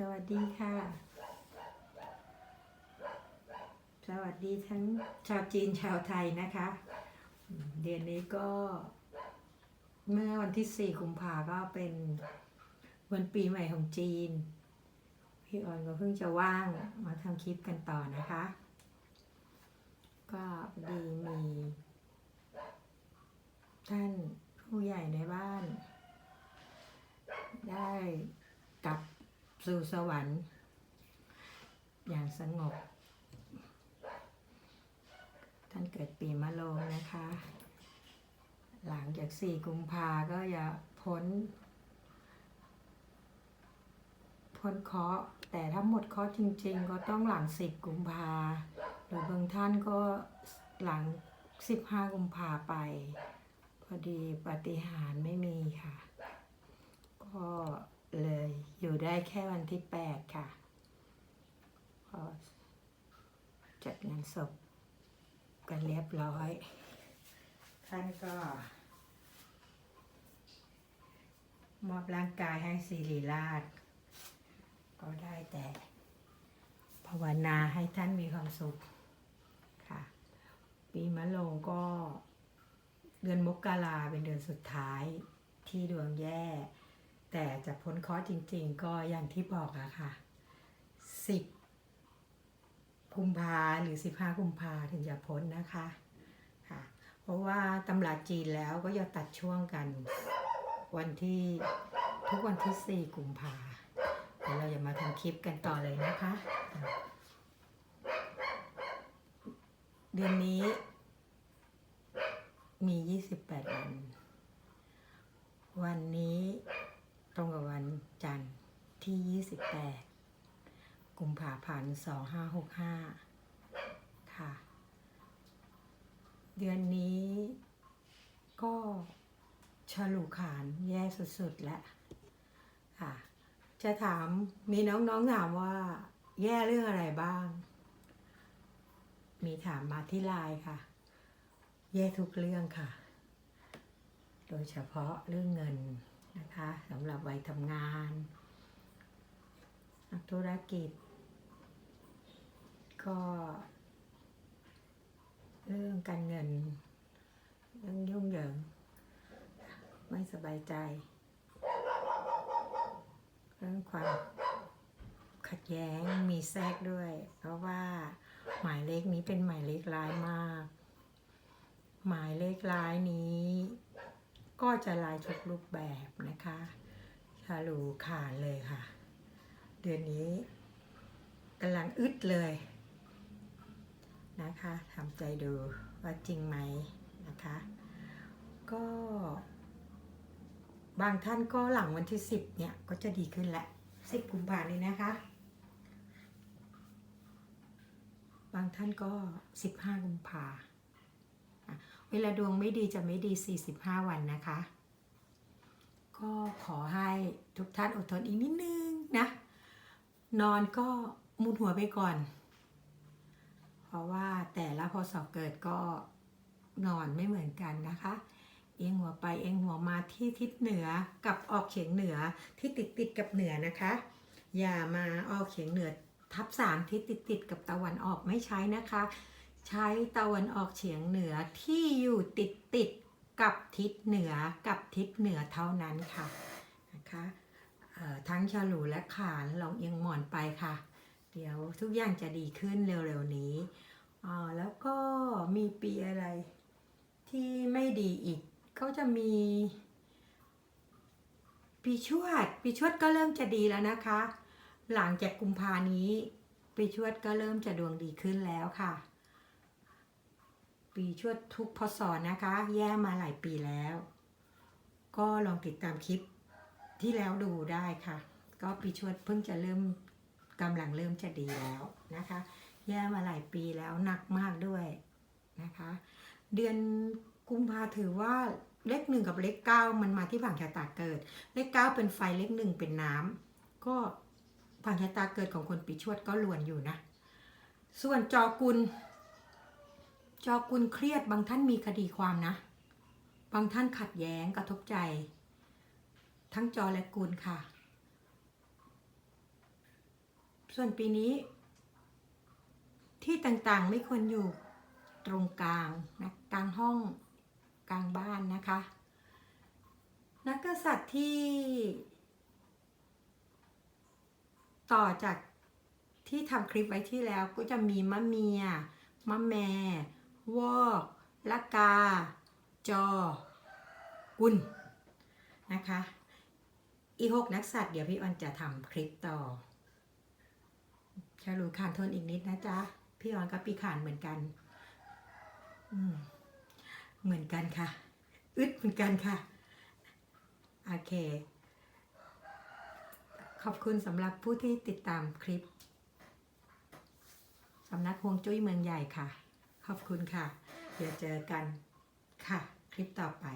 สวัสดีค่ะ สวัสดีทั้งชาวจีนชาวไทยนะคะ เดือนนี้ก็ เมื่อวันที่สี่กุมภาก็เป็นวันปีใหม่ของจีน พี่ออนก็เพิ่งจะว่างมาทำคลิปกันต่อนะคะ ก็ดีมีท่านผู้ใหญ่ในบ้าน ได้กลับ สู่สวรรค์ อย่างสงบ ท่านเกิดปีมะโรงนะคะ หลังจากสี่กุมภาก็อย่าพ้น พ้นเคาะแต่ถ้าหมดเคาะจริง ๆ ก็ต้องหลังสิบกุมภาหรือบางท่านก็หลังสิบห้ากุมภาไป พอดีปฏิหารไม่มีค่ะ ก็ เลย อยู่ได้แค่วันที่แปดค่ะก็จัดงานศพกันเรียบร้อย ท่านก็ มอบร่างกายให้สิริราช ก็ได้แต่ภาวนาให้ท่านมีความสุขค่ะ ปีมะโรงก็เดือนมกราเป็นเดือนสุดท้ายที่ดวงแย่ แต่จะพ้นเคราะห์จริง ๆ ก็อย่างที่บอกอะค่ะสิบกุมภาหรือสิบห้ากุมภาถึงจะพ้นนะคะค่ะ เพราะว่าตำราจีนแล้วก็จะตัดช่วงกัน วันที่ทุกวันที่สี่กุมภาเดี๋ยวเราจะมาทำคลิปกันต่อเลยนะคะ เดือนนี้มี 28 วัน วันนี้ ตรงกับวันจันทร์ที่ 28 กุมภาพันธ์ 2565 ค่ะ เดือนนี้ก็ฉลูขานแย่สุดๆแล้วค่ะ จะถามมีน้องๆถามว่า แย่เรื่องอะไรบ้าง มีถามมาที่ไลน์ค่ะ แย่ทุกเรื่องค่ะ โดยเฉพาะเรื่องเงิน นะคะสำหรับวัยทำงานนักธุรกิจ ก็ เรื่องการเงินเรื่องยุ่งเหยิง ไม่สบายใจ เรื่องความขัดแย้งมีแทรกด้วย เพราะว่าหมายเลขนี้เป็นหมายเลขร้ายมาก หมายเลขร้ายนี้ ก็จะลายทุกรูปแบบนะคะชาลูขาดเลยค่ะ เดือนนี้กำลังอึดเลยนะคะทำใจดูว่าจริงไหมนะคะ ก็ บางท่านก็หลังวันที่สิบเนี่ย ก็จะดีขึ้นแหละสิบกุมภานี้นะคะ บางท่านก็สิบห้ากุมภา เวลาดวงไม่ดีจะไม่ดี 45 วันนะคะ ก็ขอให้ทุกท่านอดทนอีกนิดนึงนะ นอนก็มุดหัวไปก่อน เพราะว่าแต่ละพอสอบเกิดก็นอนไม่เหมือนกันนะคะ เอียงหัวไปเอียงหัวมาที่ทิศเหนือกับออกเฉียงเหนือที่ติดติดกับเหนือนะคะ อย่ามาออกเฉียงเหนือทับสามทิศติดติดกับตะวันออกไม่ใช้นะคะ ใช้ตะวันออกเฉียงเหนือที่อยู่ติดติดกับทิศเหนือกับทิศเหนือเท่านั้นค่ะนะคะทั้งฉลูและขานลองเอียงหมอนไปค่ะ เดี๋ยวทุกอย่างจะดีขึ้นเร็วๆนี้อ่าแล้วก็มีปีอะไรที่ไม่ดีอีก ก็จะมี ปีชวด ปีชวดก็เริ่มจะดีแล้วนะคะ หลังจากกุมภานี้ ปีชวดก็เริ่มจะดวงดีขึ้นแล้วค่ะ ปีชวดทุกพศนะคะ แย่มาหลายปีแล้ว ก็ลองติดตามคลิปที่แล้วดูได้ค่ะ ก็ปีชวดเพิ่งจะเริ่มกำลังเริ่มจะดีแล้วนะคะ แย่มาหลายปีแล้วหนักมากด้วยนะคะ เดือนกุมภาถือว่าเลขหนึ่งกับเลขเก้ามันมาที่ผังชะตาเกิด เลขเก้าเป็นไฟเลขหนึ่งเป็นน้ำก็ผังชะตาเกิดของคนปีชวดก็ลวนอยู่นะ ส่วนจอกุล จอกุลเครียดบางท่านมีคดีความนะ บางท่านขัดแย้งกระทบใจ ทั้งจอและกุลค่ะ ส่วนปีนี้ ที่ต่างๆไม่ควรอยู่ตรงกลางนะกลางห้องกลางบ้านนะคะ นักกษัตริย์ที่ ต่อจากที่ทำคลิปไว้ที่แล้วก็จะมีมะเมียมะแม่ วอกละกา จอ กุลนะคะ อีหกนักสัตว์เดี๋ยวพี่ออนจะทำคลิปต่อชาลูขานทนอีกนิดนะจ๊ะ พี่ออนกับพี่ขานเหมือนกันเหมือนกันค่ะ อึดเหมือนกันค่ะ โอเค ขอบคุณสำหรับผู้ที่ติดตามคลิป สำนักฮวงจุ้ยเมืองใหญ่ค่ะ ขอบคุณค่ะ เดี๋ยวเจอกันค่ะ คลิปต่อไป